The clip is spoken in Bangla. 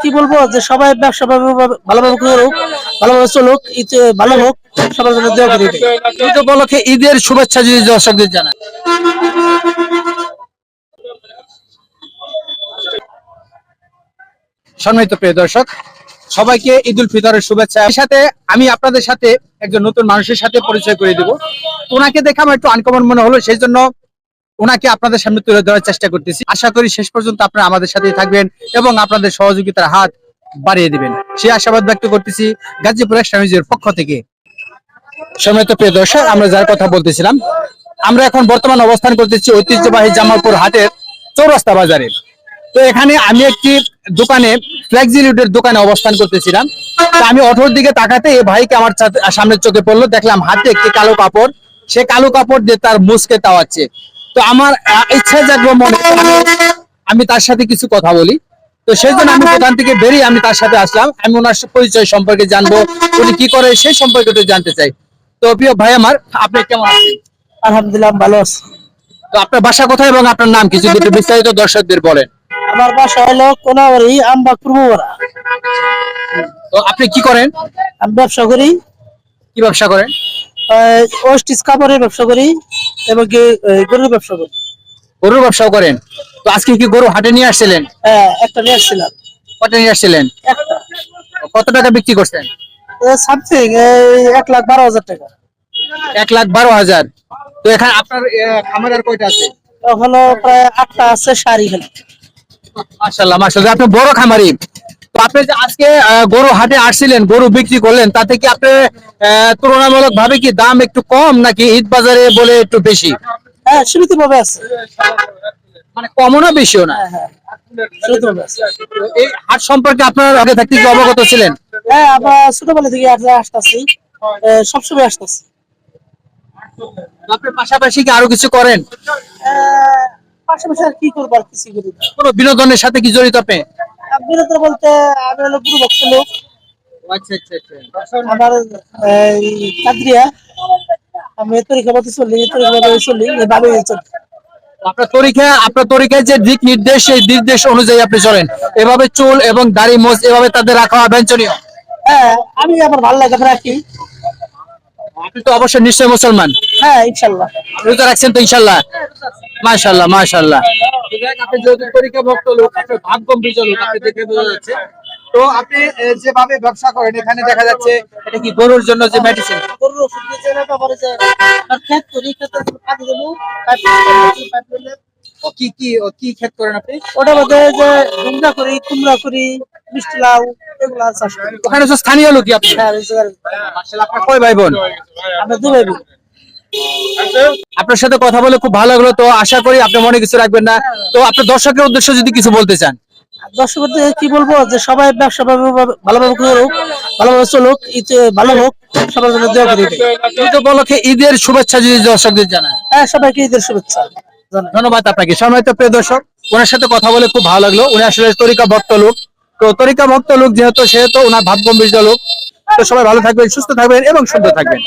কি বলব যে সবাই ব্যবসা ভালোভাবে করুক ভালোভাবে চলুক, ঈদ ভালো হোক, সবার জন্য দেওয়া করি ঈদের শুভেচ্ছা যদি দর্শকদের জানান সম্মানিত প্রিয় দর্শক সবাইকে ঈদ উল ফিতরের শুভেচ্ছা। এর সাথে আমি আপনাদের সাথে একজন নতুন মানুষের সাথে পরিচয় করে দিব। ওনাকে দেখে আমার একটু আনকমন মনে হলো সেই জন্য ওনাকে আপনাদের সামনে তুলে ধরার চেষ্টা করতেছি। আশা করি শেষ পর্যন্ত আপনারা আমাদের সাথেই থাকবেন এবং আপনাদের সহযোগিতার হাত বাড়িয়ে দিবেন। সেই আশাবাদ ব্যক্ত করতেছি গাজীপুর স্বামীজির পক্ষ থেকে। সম্মানিত প্রিয় দর্শক, আমরা যার কথা বলতেছিলাম, আমরা এখন বর্তমান অবস্থান করতেছি ঐতিহ্যবাহী জামালপুর হাটের চৌরাস্তা বাজারে। তো এখানে আমি একটি দোকানে ফ্লেক্সিলিউডের দোকানে অবস্থান করতেছিলাম। আমি অটোর দিকে তাকাতে এই ভাইকে আমার সামনের চোখে পড়ল। দেখলাম হাতে একটি কালো কাপড়। সে কালো কাপড় দিয়ে তার মুসকে তাওয়াচ্ছে। তো আমার ইচ্ছা জাগলো মনে আমি- তার সাথে কিছু কথা বলি। তো সেই জন্য আমি দোকান থেকে বেরিয়ে আমি তার সাথে আসলাম। আমি ওনার পরিচয় সম্পর্কে জানব। উনি কি করে সেই সম্পর্কে জানতে চাই। তো প্রিয় ভাই আমার আপনি কেমন আছেন? আলহামদুলিল্লাহ ভালো আছি। তো আপনার বাসা কোথায় এবং আপনার নাম কি? যদি বিস্তারিত দর্শকদের বলেন। আমার বাসা হলো কোনাবাড়ি আমবাগ পূর্বপাড়া তো আপনি কি করেন? আমি ব্যবসা করি। কি ব্যবসা করেন? ওয়েস্টিজ কাপড়ের ব্যবসা করি এবং গরুর ব্যবসা করি। গরুর ব্যবসাও করেন? তো আজকে কি গরু হাটে নিয়ে আসছিলেন? হ্যাঁ একটা নিয়ে আসছিলাম। কত নিয়ে আসছিলেন? একটা। কত টাকা বিক্রি করছেন? সামথিং এক লাখ বারো হাজার টাকা। এক লাখ বারো হাজার। তো এখানে আপনার আহ, খামার আর কয়টা আছে? প্রায় আটটা আছে শাড়ি খালি। মাশাল্লাহ মাশাল্লাহ আপনি বড় খামারি। আপনি যে আজকে গরু হাটে আসছিলেন গরু বিক্রি করলেন তাতে কি আপনি তুলনামূলক ভাবে কি দাম একটু কম নাকি ঈদ বাজারে বলে একটু বেশি? হ্যাঁ সীমিত ভাবে আছে। মানে কমও না বেশিও না? হ্যাঁ হ্যাঁ এই হাট সম্পর্কে আপনার আগে থাকতে কি অবগত ছিলেন? হ্যাঁ আমরা ছোটবেলা থেকে আসতে আসতেছি। সবসময় আসতেছি। আপনি পাশাপাশি কি আরও কিছু করেন? পাশাপাশি আর কি করব আর কিছু করি না। কোনো বিনোদনের সাথে কি জড়িত আপনি? বিনোদন বলতে আমি হলো গুরু ভক্ত লোক। আচ্ছা আচ্ছা আচ্ছা। আমার এই কাদ্রিয়া আমি তরিকা মতো চলি তরিকা মতো চলি ভালোই চলি। আপনার তরিকা আপনার তরিকায় যে দিক নির্দেশ সেই নির্দেশ অনুযায়ী আপনি চলেন। এভাবে চুল এবং দাড়ি মোজ এভাবে তাদের রাখা বাঞ্ছনীয় হ্যাঁ আমি আমার ভালো লাগে রাখি। আপনি তো অবশ্যই নিশ্চয় মুসলমান। হ্যাঁ ইনশাল্লাহ। রোজা রাখছেন তো ইনশাল্লাহ। মাশাল্লাহ মাশাল্লাহ আপনি যেহেতু তরিকা ভক্ত লোক আপনার ভাব গম্ভীর লোক আপনি দেখে বোঝা যাচ্ছে। তো আপনি যেভাবে ব্যবসা করেন এখানে দেখা যাচ্ছে এটা কি গরুর জন্য যে মেডিসিন গরুর ওষুধ দিয়েছে না তারপরে যে আর ক্ষেত করি ক্ষেতে পানি দেবো কি কি ও কি ক্ষেত করেন আপনি? ওটার মধ্যে যে করি কুমড়া করি মিষ্টি লাউ এগুলা চাষ করি। ওখানে তো স্থানীয় লোকই আপনি। হ্যাঁ মাশাআল্লাহ আপনার কয় ভাই বোন? আমরা দুবাই বোন। আপনার সাথে কথা বলে খুব ভালো লাগল তো আশা করি আপনি মনে কিছু রাখবেন না। তো আপনার দর্শকের উদ্দেশ্যে যদি কিছু বলতে চান। দর্শকদের কি বলব যে সবাই ব্যবসা ভালোভাবে করুক ভালোভাবে চলুক ভালো হোক সবার জন্য দেওয়া করি। এটাই। ঈদ উপলক্ষে ঈদের শুভেচ্ছা যদি দর্শকদের জানান। হ্যাঁ সবাইকে ঈদের শুভেচ্ছা। ধন্যবাদ। আপনাকে। সম্মানিত প্রিয় দর্শক ওনার সাথে কথা বলে খুব ভালো লাগল। উনি আসলে তরিকা ভক্ত লোক। তো তরিকা ভক্ত লোক যেহেতু সেহেতু ওনার ভাব গম্ভীর লোক। তো সবাই ভালো থাকবেন সুস্থ থাকবেন এবং সুন্দর থাকবেন।